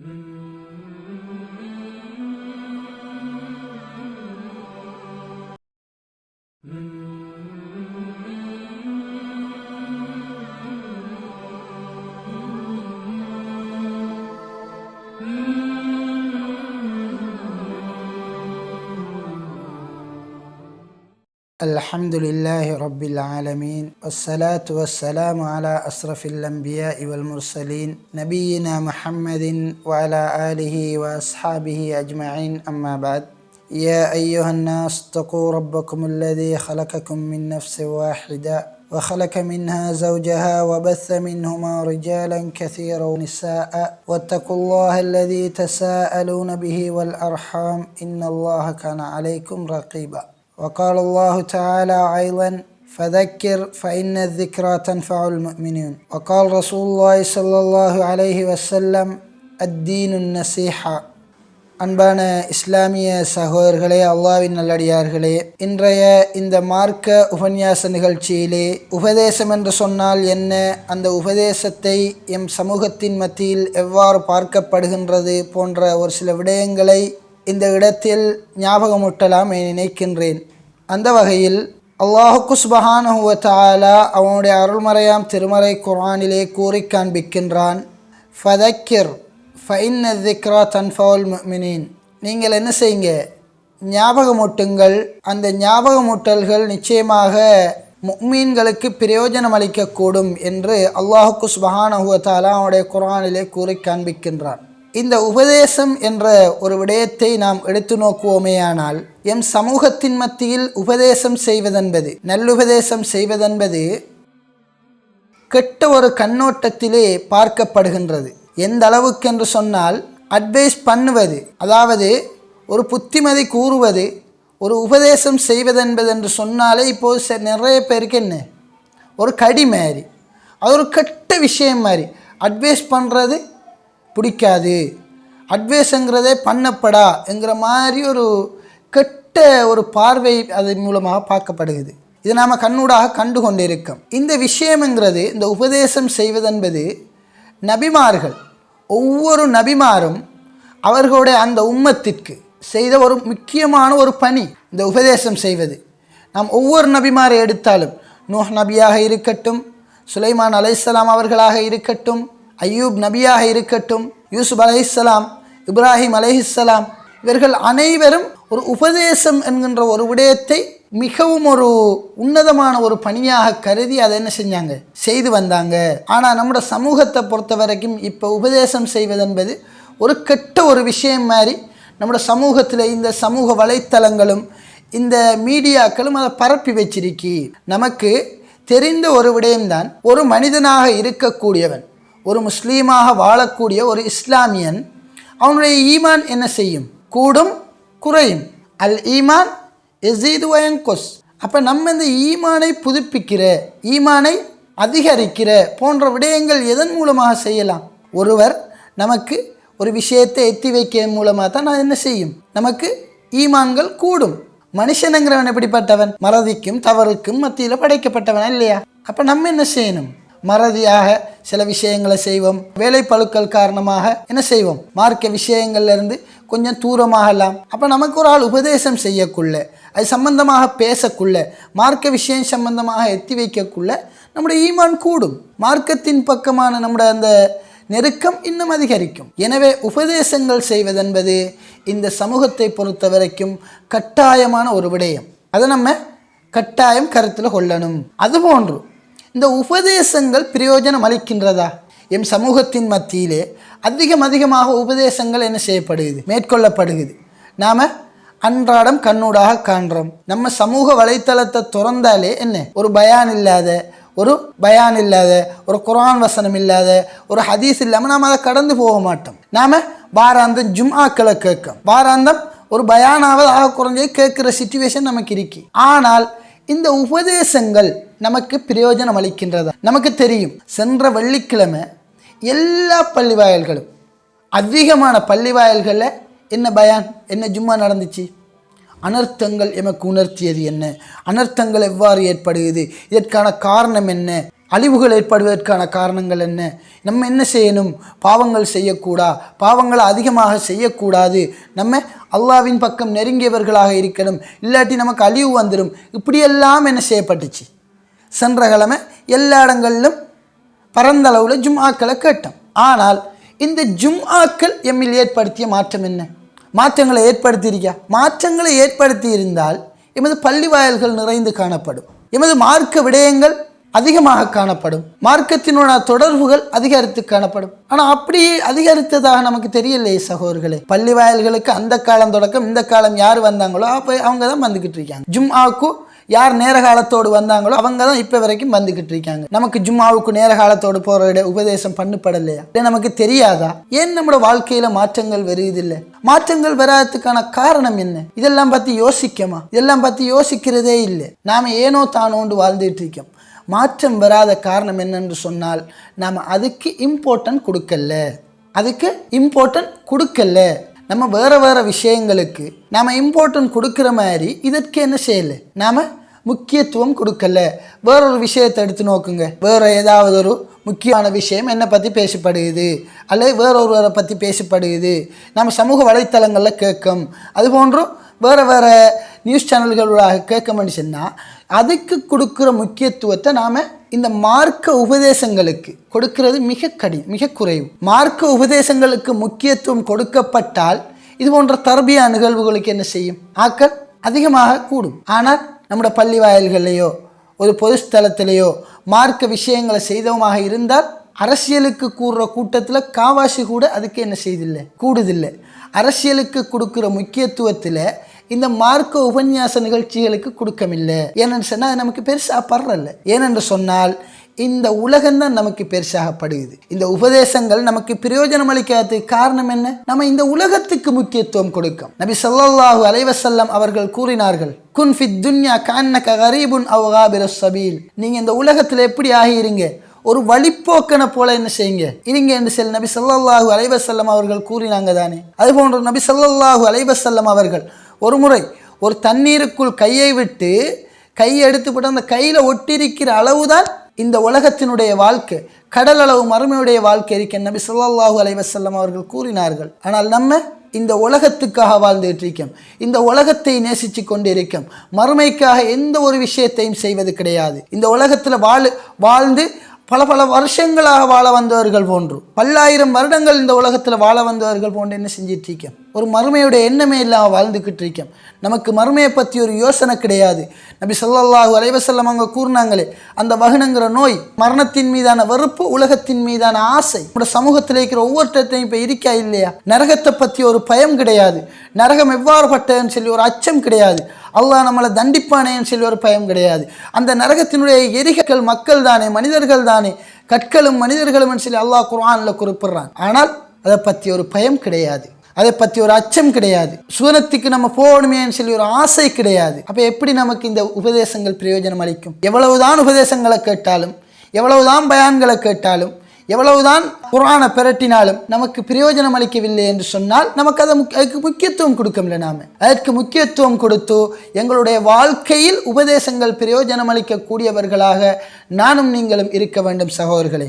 Mm. الحمد لله رب العالمين والصلاة والسلام على أشرف الأنبياء والمرسلين نبينا محمد وعلى آله وأصحابه أجمعين أما بعد. يا أيها الناس اتقوا ربكم الذي خلقكم من نفس واحدة وخلق منها زوجها وبث منهما رجالا كثيرا ونساء واتقوا الله الذي تساءلون به والأرحام إن الله كان عليكم رقيبا. وقال الله تعالى أيضا فذكر فإن الذكرى تنفع المؤمنين وقال رسول الله صلى الله عليه وسلم الدين النصيحة அன்பான இஸ்லாமிய சகோதரர்களே அல்லாவின் நல்லடியார்களே இன்றைய இந்த மார்க்க உபன்யாச நிகழ்ச்சியிலே உபதேசம் என்று சொன்னால் என்ன அந்த உபதேசத்தை எம் சமூகத்தின் மத்தியில் எவ்வாறு பார்க்கப்படுகின்றது போன்ற ஒரு சில விடயங்களை இந்த இடத்தில் ஞாபகமூட்டலாம் என நினைக்கின்றேன் அந்த வகையில் அல்லாஹுக்கு சுபஹானுவ தாலா அவனுடைய அருள்மறையாம் திருமறை குரானிலே கூறி காண்பிக்கின்றான். ஃபதக்கிர் ஃபைன் திக்ரா தன்ஃபவுல் மினின் நீங்கள் என்ன செய்யுங்க? ஞாபகமூட்டுங்கள். அந்த ஞாபகமூட்டல்கள் நிச்சயமாக முக்மீன்களுக்கு பிரயோஜனம் அளிக்கக்கூடும் என்று அல்லாஹுக்கு சுபஹானஹுவத்தாலா அவனுடைய குரானிலே கூறி காண்பிக்கின்றான். இந்த உபதேசம் என்ற ஒரு விடயத்தை நாம் எடுத்து நோக்குவோமேயானால் எம் சமூகத்தின் மத்தியில் உபதேசம் செய்வதென்பது நல்லுபதேசம் செய்வதென்பது கெட்ட ஒரு கண்ணோட்டத்திலே பார்க்கப்படுகின்றது. எந்த அளவுக்கு என்று சொன்னால் அட்வைஸ் பண்ணுவது அதாவது ஒரு புத்திமதி கூறுவது ஒரு உபதேசம் செய்வதென்பது என்று சொன்னாலே இப்போது நிறைய பேருக்கு என்ன? ஒரு கடி மாதிரி. அது ஒரு கெட்ட விஷயம் மாதிரி. அட்வைஸ் பண்ணுறது பிடிக்காது. அட்வைஸுங்கிறதே பண்ணப்படா என்கிற மாதிரி ஒரு கெட்ட ஒரு பார்வை அதன் மூலமாக பார்க்கப்படுகிறது. இதை நாம் கண்ணூடாக கண்டு கொண்டிருக்கோம் இந்த விஷயம்ங்கிறது இந்த உபதேசம் செய்வதென்பது நபிமார்கள் ஒவ்வொரு நபிமாரும் அவர்களுடைய அந்த உம்மத்திற்கு செய்த ஒரு முக்கியமான ஒரு பணி இந்த உபதேசம் செய்வது. நாம் ஒவ்வொரு நபிமாரை எடுத்தாலும் நூஹ் நபியாக இருக்கட்டும் சுலைமான் அலைசலாம் அவர்களாக இருக்கட்டும் ஐயூப் நபியாக இருக்கட்டும் யூசுப் அலைஹிஸ்லாம் இப்ராஹிம் அலைஹிஸ்லாம் இவர்கள் அனைவரும் ஒரு உபதேசம் என்கின்ற ஒரு விடயத்தை மிகவும் ஒரு உன்னதமான ஒரு பணியாக கருதி அதை என்ன செஞ்சாங்க? செய்து வந்தாங்க. ஆனால் நம்மளோட சமூகத்தை பொறுத்த வரைக்கும் இப்போ உபதேசம் செய்வதென்பது ஒரு கெட்ட ஒரு விஷயம் மாதிரி நம்மளோட சமூகத்தில் இந்த சமூக வலைத்தளங்களும் இந்த மீடியாக்களும் அதை பரப்பி வச்சிருக்கி. நமக்கு தெரிந்த ஒரு விடயம்தான் ஒரு மனிதனாக இருக்கக்கூடியவன். ஒரு முஸ்லீமாக வாழக்கூடிய ஒரு இஸ்லாமியன் அவனுடைய ஈமான் என்ன செய்யும்? கூடும் குறையும். அல் ஈமான் எசீது வயங்கொஸ் அப்போ நம்ம இந்த ஈமானை புதுப்பிக்கிற ஈமானை அதிகரிக்கிற போன்ற விடயங்கள் எதன் மூலமாக செய்யலாம்? ஒருவர் நமக்கு ஒரு விஷயத்தை எத்தி வைக்க மூலமாக தான் நான் என்ன செய்யும்? நமக்கு ஈமான்கள் கூடும். மனுஷனுங்கிறவன் எப்படிப்பட்டவன்? மறதிக்கும் தவறுக்கும் மத்தியில் படைக்கப்பட்டவன் இல்லையா? அப்போ நம்ம என்ன செய்யணும்? மறதியாக சில விஷயங்களை செய்வோம். வேலை பழுக்கள் காரணமாக என்ன செய்வோம்? மார்க்க விஷயங்கள்ல இருந்து கொஞ்சம் தூரமாகலாம். அப்போ நமக்கு ஒரு ஆள் உபதேசம் செய்யக்குள்ள அது சம்பந்தமாக பேசக்குள்ள மார்க்க விஷயம் சம்பந்தமாக எத்தி வைக்கக்குள்ள நம்முடைய ஈமான் கூடும். மார்க்கத்தின் பக்கமான நம்முடைய அந்த நெருக்கம் இன்னும் அதிகரிக்கும். எனவே உபதேசங்கள் செய்வதென்பது இந்த சமூகத்தை பொறுத்த வரைக்கும் கட்டாயமான ஒரு விடயம். அதை நம்ம கட்டாயம் கருத்தில் கொள்ளணும். அதுபோன்று இந்த உபதேசங்கள் பிரயோஜனம் அளிக்கின்றதா? எம் சமூகத்தின் மத்தியிலே அதிகம் அதிகமாக உபதேசங்கள் என்ன செய்யப்படுகிறது? மேற்கொள்ளப்படுகிறது. நாம் அன்றாடம் கண்ணூடாக காண்றோம். நம்ம சமூக வலைத்தளத்தை திறந்தாலே என்ன? ஒரு பயான் இல்லாத ஒரு பயான் இல்லாத ஒரு குரான் வசனம் இல்லாத ஒரு ஹதீஸ் இல்லாமல் நாம் அதை கடந்து போக மாட்டோம். நாம் வாராந்தம் ஜும்ஆக்களை கேட்கும் வாராந்தம் ஒரு பயானாவது ஆக குறைஞ்சே கேட்குற சுச்சுவேஷன் நமக்கு இருக்கு. ஆனால் இந்த உபதேசங்கள் நமக்கு பிரயோஜனம் அளிக்கின்றதா? நமக்கு தெரியும். சென்ற வெள்ளிக்கிழமை எல்லா பள்ளி வாயல்களும் அதிகமான பள்ளி வாயல்களில் என்ன பயான்? என்ன ஜும்மா நடந்துச்சு? அனர்த்தங்கள் எமக்கு உணர்த்தியது என்ன? அனர்த்தங்கள் எவ்வாறு ஏற்படுகிறது? இதற்கான காரணம் என்ன? அழிவுகள் ஏற்படுவதற்கான காரணங்கள் என்ன? நம்ம என்ன செய்யணும்? பாவங்கள் செய்யக்கூடா? பாவங்களை அதிகமாக செய்யக்கூடாது. நம்ம அல்லாவின் பக்கம் நெருங்கியவர்களாக இருக்கணும். இல்லாட்டி நமக்கு அழிவு வந்துடும் இப்படியெல்லாம் என்ன செய்யப்பட்டுச்சு? சென்ற கிழமை எல்லா இடங்களிலும் பரந்தளவில் ஜும்ஆக்களை கேட்டோம். ஆனால் இந்த ஜும்ஆக்கள் எம்மில் ஏற்படுத்திய மாற்றம் என்ன? மாற்றங்களை ஏற்படுத்தியிருக்கா? மாற்றங்களை ஏற்படுத்தி இருந்தால் எமது பள்ளி வாயல்கள் நிறைந்து காணப்படும். எமது மார்க்க விடயங்கள் அதிகமாக காணப்படும். மார்க்கத்தினோட தொடர்புகள் அதிகரித்து காணப்படும். ஆனால் அப்படி அதிகரித்ததாக நமக்கு தெரியலையே சகோதர்களே பள்ளி வாயல்களுக்கு அந்த காலம் தொடக்கம் இந்த காலம் யார் வந்தாங்களோ அப்போ அவங்க தான் வந்துக்கிட்டு இருக்காங்க. ஜும் ஆக்கு யார் நேர காலத்தோடு வந்தாங்களோ அவங்க தான் இப்போ வரைக்கும் வந்துக்கிட்டு இருக்காங்க. நமக்கு ஜும்மாவுக்கு நேர காலத்தோடு போகிற உபதேசம் பண்ணப்படலையா? இல்லை நமக்கு தெரியாதா? ஏன் நம்மளோட வாழ்க்கையில் மாற்றங்கள் வருவதில்லை? மாற்றங்கள் வராததுக்கான காரணம் என்ன? இதெல்லாம் பற்றி யோசிக்கமா? இதெல்லாம் பற்றி யோசிக்கிறதே இல்லை. நாம் ஏனோ தானோண்டு வாழ்ந்துட்டு இருக்கோம். மாற்றம் வராத காரணம் என்னென்று சொன்னால் நாம் அதுக்கு இம்பார்ட்டன்ட் கொடுக்கல. அதுக்கு இம்பார்ட்டன்ட் கொடுக்கல. நம்ம வேறு வேறு விஷயங்களுக்கு நாம் இம்பார்ட்டன்ட் கொடுக்குற மாதிரி இதற்கு என்ன செய்யலை? நாம் முக்கியத்துவம் கொடுக்கல. வேறொரு விஷயத்தை எடுத்து நோக்குங்க. வேறு ஏதாவது ஒரு முக்கியமான விஷயம் என்னை பற்றி பேசப்படுகிறது அல்லது வேறொருவரை பற்றி பேசப்படுகிறது நம்ம சமூக வலைத்தளங்களில் கேட்கும். அது போன்றும் வேறு வேறு நியூஸ் சேனல்களாக கேட்கணும்னு சொன்னால் அதுக்கு கொடுக்குற முக்கியத்துவத்தை நாம் இந்த மார்க்க உபதேசங்களுக்கு கொடுக்கிறது மிக கடி மிக குறைவு. மார்க்க உபதேசங்களுக்கு முக்கியத்துவம் கொடுக்கப்பட்டால் இது போன்ற தர்பியா நிகழ்வுகளுக்கு என்ன செய்யும்? ஆக்கள் அதிகமாக கூடும். ஆனால் நம்முடைய பள்ளி வாயில்களையோ ஒரு பொது ஸ்தலத்திலேயோ மார்க்க விஷயங்களை செய்தவமாக இருந்தால் அரசியலுக்கு கூடுற கூட்டத்தில் காவாசி கூட அதுக்கு என்ன செய்தில்லை கூடுதில்லை. அரசியலுக்கு கொடுக்குற முக்கியத்துவத்தில் இந்த மார்க்க உபன்யாச நிகழ்ச்சிகளுக்கு கொடுக்கமில்லை ஏனென்று சொன்னால் அது நமக்கு பெருசாக படுறல ஏனென்று சொன்னால் இந்த உலகம் தான் நமக்கு பெருசாகப்படுகிறது. இந்த உபதேசங்கள் நமக்கு பிரயோஜனம் அளிக்காததுக்கு காரணம் என்ன? நம்ம இந்த உலகத்துக்கு முக்கியத்துவம் கொடுக்கும். நபி ஸல்லல்லாஹு அலைவசல்லம் அவர்கள் கூறினார்கள் குன் ஃபித் துன்யா கான்னக கரீபுன் அவகாபிர சபீல் நீங்க இந்த உலகத்தில் எப்படி ஆகியிருங்க? ஒரு வழிப்போக்கனை போல என்ன செய்யுங்க? இருங்க என்று செல் நபி சொல்லாஹு அலைவசல்லம் அவர்கள் கூறினாங்க தானே. அது போன்ற நபி சொல்லாஹு அலைவசல்லம் அவர்கள் ஒரு முறை ஒரு தண்ணீருக்குள் கையை விட்டு கையை எடுத்துப்பட்டு அந்த கையில் ஒட்டிருக்கிற அளவுதான் இந்த உலகத்தினுடைய வாழ்க்கை கடல் அளவு மறுமையுடைய வாழ்க்கை இருக்க நபி சொல்லாஹூ அலைவசல்லம் அவர்கள் கூறினார்கள். ஆனால் நம்ம இந்த உலகத்துக்காக வாழ்ந்துட்டு இருக்கோம் இந்த உலகத்தை நேசித்து கொண்டிருக்கோம் மறுமைக்காக எந்த ஒரு விஷயத்தையும் செய்வது கிடையாது. இந்த உலகத்தில் வாழ் வாழ்ந்து பல பல வருஷங்களாக வாழ வந்தவர்கள் போன்று பல்லாயிரம் வருடங்கள் இந்த உலகத்தில் வாழ வந்தவர்கள் போன்று என்ன செஞ்சிட்டு இருக்கோம் ஒரு மறுமையுடைய எண்ணமே இல்லாமல் வாழ்ந்துக்கிட்டு இருக்கோம் நமக்கு மறுமையை பற்றி ஒரு யோசனை கிடையாது. நபி சொல்லாஹூ அலைவசல்லம் வஸல்லம் அவங்க கூறினாங்களே அந்த வகுனங்கிற நோய் மரணத்தின் மீதான வெறுப்பு உலகத்தின் மீதான ஆசை நம்ம சமூகத்தில் இருக்கிற ஒவ்வொருத்தையும் இப்போ இருக்கா இல்லையா? நரகத்தை பற்றி ஒரு பயம் கிடையாது. நரகம் எவ்வாறு பட்டதுன்னு சொல்லி ஒரு அச்சம் கிடையாது. அல்லாஹ் நம்மளை தண்டிப்பானேன்னு சொல்லி ஒரு பயம் கிடையாது. அந்த நரகத்தினுடைய எரிகள் மக்கள் தானே மனிதர்கள் தானே கற்களும் மனிதர்களும் சொல்லி அல்லாஹ் குர்ஆனில் குறிப்பிடுறான். ஆனால் அதை பற்றி ஒரு பயம் கிடையாது. அதை பற்றி ஒரு அச்சம் கிடையாது. சுவனத்துக்கு நம்ம போகணுமேன்னு சொல்லி ஒரு ஆசை கிடையாது. அப்போ எப்படி நமக்கு இந்த உபதேசங்கள் பிரயோஜனம் அளிக்கும்? எவ்வளவுதான் உபதேசங்களை கேட்டாலும் எவ்வளவுதான் பயான்களை கேட்டாலும் எவ்வளவுதான் குரானை பிரட்டினாலும் நமக்கு பிரயோஜனம் அளிக்கவில்லை என்று சொன்னால் நமக்கு அதை முக்- அதுக்கு முக்கியத்துவம் கொடுக்கவில்லை நாம. அதற்கு முக்கியத்துவம் கொடுத்து எங்களுடைய வாழ்க்கையில் உபதேசங்கள் பிரயோஜனம் அளிக்கக்கூடியவர்களாக நானும் நீங்களும் இருக்க வேண்டும் சகோதரர்களே.